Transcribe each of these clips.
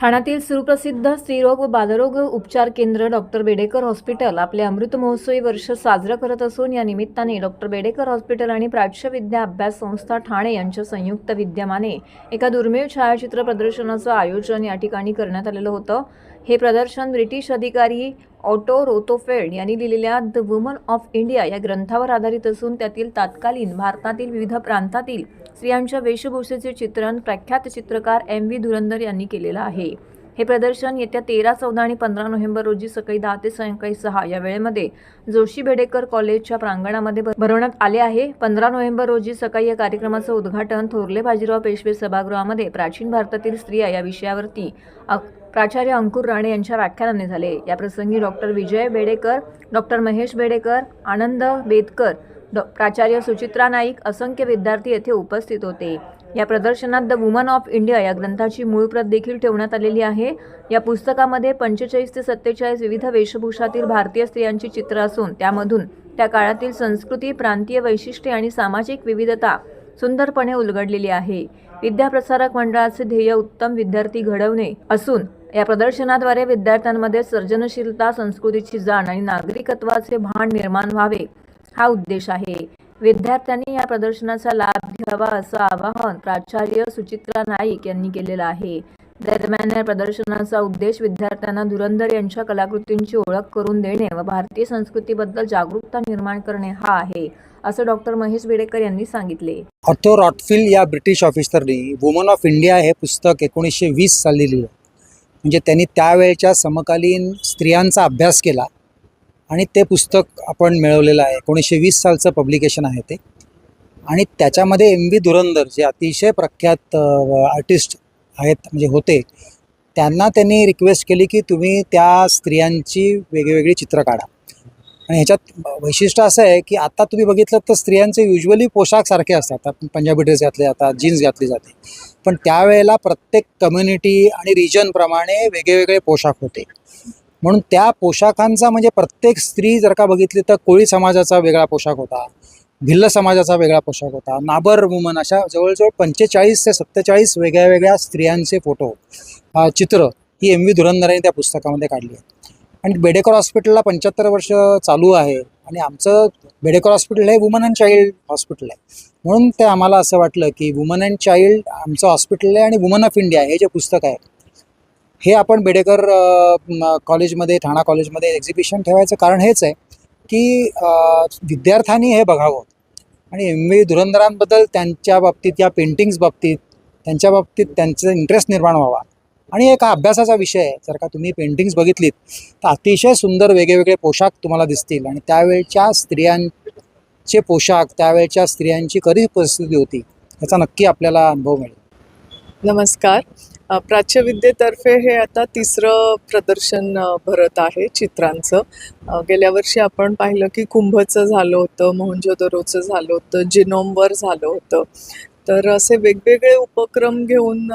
ठाण्यातील सुप्रसिद्ध स्त्रीरोग व बालरोग उपचार केंद्र डॉक्टर बेडेकर हॉस्पिटल आपले अमृत महोत्सवी वर्ष साजरं करत असून या निमित्ताने डॉक्टर बेडेकर हॉस्पिटल आणि प्राच्य विद्या अभ्यास संस्था ठाणे यांच्या संयुक्त विद्यमाने एका दुर्मिळ छायाचित्र प्रदर्शनाचं आयोजन या ठिकाणी करण्यात आलेलं होतं. हे प्रदर्शन ब्रिटिश अधिकारी ऑटो रोतोफेल्ड यांनी लिहिलेल्या द वुमन ऑफ इंडिया या ग्रंथावर आधारित असून त्यातील तत्कालीन भारतातील विविध प्रांतातील स्त्रियांच्या वेशभूषेचे चित्रण प्रख्यात चित्रकार एम व्ही धुरंधर यांनी केलेलं आहे. हे प्रदर्शन येत्या तेरा चौदा आणि पंधरा नोव्हेंबर रोजी सकाळी दहा ते सायंकाळी सहा या वेळेमध्ये जोशी बेडेकर कॉलेजच्या प्रांगणामध्ये भ- भरवण्यात आले आहे. पंधरा नोव्हेंबर रोजी सकाळी या कार्यक्रमाचं उद्घाटन थोरले बाजीराव पेशवे सभागृहामध्ये प्राचीन भारतातील स्त्रिया या विषयावरती अ- प्राचार्य अंकुर राणे यांच्या व्याख्यानाने झाले. याप्रसंगी डॉक्टर विजय बेडेकर डॉक्टर महेश बेडेकर आनंद बेदकर डॉ. प्राचार्य सुचित्रा नाईक असंख्य विद्यार्थी येथे उपस्थित होते. या प्रदर्शनात द वुमन ऑफ इंडिया या ग्रंथाची मूळ प्रत देखील ठेवण्यात आलेली आहे. या पुस्तकामध्ये पंचेचाळीस ते सत्तेचाळीस विविध वेशभूषातील भारतीय स्त्रियांची चित्र असून त्यामधून त्या काळातील संस्कृती प्रांतीय वैशिष्ट्ये आणि सामाजिक विविधता सुंदरपणे उलगडलेली आहे. विद्याप्रसारक मंडळाचे ध्येय उत्तम विद्यार्थी घडवणे असून या प्रदर्शनाद्वारे विद्यार्थ्यांमध्ये सर्जनशीलता संस्कृतीची जाण आणि नागरिकत्वाचे भान निर्माण व्हावे हा उद्देश आहे. विद्यार्थ्यांनी या प्रदर्शनाचा लाभ घ्यावा असं आवाहन प्राचार्य सुचित्रा नाईक यांनी केलेलं आहे. दरम्यान या प्रदर्शनाचा उद्देश विद्यार्थ्यांना धुरंधर यांच्या कलाकृतींची ओळख करून देणे व भारतीय संस्कृतीबद्दल जागरूकता निर्माण करणे हा आहे असं डॉक्टर महेश बेडेकर यांनी सांगितले. ऑथो रॉटफिल या ब्रिटिश ऑफिसरनी वुमन ऑफ इंडिया हे पुस्तक एकोणीसशे वीस साली लिहिलं. म्हणजे त्यांनी त्यावेळच्या समकालीन स्त्रियांचा अभ्यास केला आणि ते पुस्तक आपण मिळवलेलं आहे. एकोणीसशे वीस सालचं पब्लिकेशन आहे ते. आणि त्याच्यामध्ये एम व्ही धुरंदर जे अतिशय प्रख्यात आर्टिस्ट आहेत म्हणजे होते त्यांना त्यांनी रिक्वेस्ट केली की तुम्ही त्या स्त्रियांची वेगवेगळी चित्रं काढा. आणि ह्याच्यात वैशिष्ट्य असं आहे की आता तुम्ही बघितलं तर स्त्रियांचे युजली पोशाख सारखे असतात पंजाबी ड्रेस घातले जातात जीन्स घातली जाते. पण त्यावेळेला प्रत्येक कम्युनिटी आणि रिजनप्रमाणे वेगवेगळे पोशाख होते. म्हणून त्या पोशाखांचा म्हणजे प्रत्येक स्त्री जर का बघितली तर कोळी समाजाचा वेगळा पोशाख होता भिल्ल समाजाचा वेगळा पोशाख होता नाबर वुमन अशा जवळजवळ पंचेचाळीस ते सत्तेचाळीस वेगळ्या वेगळ्या स्त्रियांचे फोटो चित्र ही एम व्ही धुरंधराने त्या पुस्तकामध्ये काढली आहेत. आणि बेडेकर हॉस्पिटलला पंच्याहत्तर वर्ष चालू आहे आणि आमचं बेडेकर हॉस्पिटल हे वुमन अँड चाइल्ड हॉस्पिटल आहे. म्हणून ते आम्हाला असं वाटलं की वुमन अँड चाइल्ड आमचं हॉस्पिटल आहे आणि वुमन ऑफ इंडिया हे जे पुस्तक आहे हे आपण बेडेकर कॉलेजमध्ये ठाणा कॉलेजमध्ये एक्झिबिशन ठेवायचं कारण हेच आहे की विद्यार्थ्यांनी हे बघावं. आणि एम व्ही धुरंधरांबद्दल त्यांच्या बाबतीत या पेंटिंग्स बाबतीत त्यांच्या बाबतीत त्यांचा इंटरेस्ट निर्माण व्हावा. आणि एक अभ्यासाचा विषय आहे. जर का तुम्ही पेंटिंग्स बघितलीत तर अतिशय सुंदर वेगवेगळे पोशाख तुम्हाला दिसतील. आणि त्यावेळच्या स्त्रियांचे पोशाख त्यावेळच्या स्त्रियांची कधी परिस्थिती होती याचा नक्की आपल्याला अनुभव मिळेल. नमस्कार. प्राच्यविद्येतर्फे हे आता तिसरं प्रदर्शन भरत आहे चित्रांचं. गेल्या वर्षी आपण पाहिलं की कुंभचं झालं होतं मोहनजोदरोचं झालं होतं जिनोमवर झालं होतं. तर असे वेगवेगळे उपक्रम घेऊन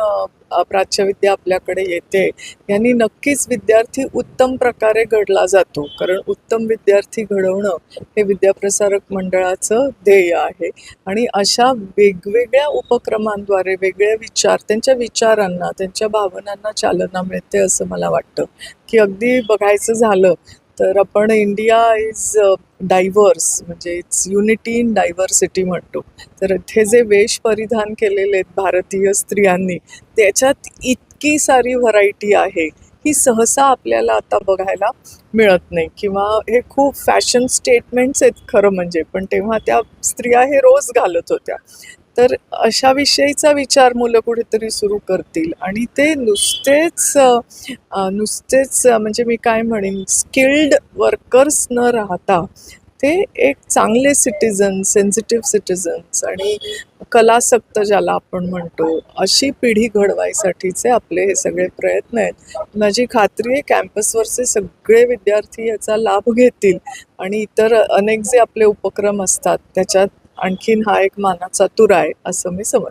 प्राच्यविद्या आपल्याकडे येते यांनी नक्कीच विद्यार्थी उत्तम प्रकारे घडला जातो. कारण उत्तम विद्यार्थी घडवणं हे विद्याप्रसारक मंडळाचं ध्येय आहे. आणि अशा वेगवेगळ्या उपक्रमांद्वारे वेगळे विचार त्यांच्या विचारांना त्यांच्या भावनांना चालना मिळते असं मला वाटतं. की अगदी बघायचं झालं तर आपण इंडिया इज डायव्हर्स म्हणजे इट्स युनिटी इन डायव्हर्सिटी म्हणतो. तर इथे जे वेश परिधान केलेले आहेत भारतीय स्त्रियांनी त्याच्यात इतकी सारी व्हरायटी आहे ही सहसा आपल्याला आता बघायला मिळत नाही. किंवा हे खूप फॅशन स्टेटमेंट्स आहेत खरं म्हणजे पण तेव्हा त्या स्त्रिया हे रोज घालत होत्या. तर अशा विषयीचा विचार मुलं कुठेतरी सुरू करतील. आणि ते नुसतेच नुसतेच म्हणजे मी काय म्हणेन स्किल्ड वर्कर्स न राहता ते एक चांगले सिटिझन सेन्सिटिव्ह सिटिझन्स आणि कलासक्त ज्याला आपण म्हणतो अशी पिढी घडवायसाठीचे आपले हे सगळे प्रयत्न आहेत. माझी खात्री आहे कॅम्पसवरचे सगळे विद्यार्थी याचा लाभ घेतील. आणि इतर अनेक जे आपले उपक्रम असतात त्याच्यात आणखीन हा एक मानाचा तुरा आहे असं मी समजते.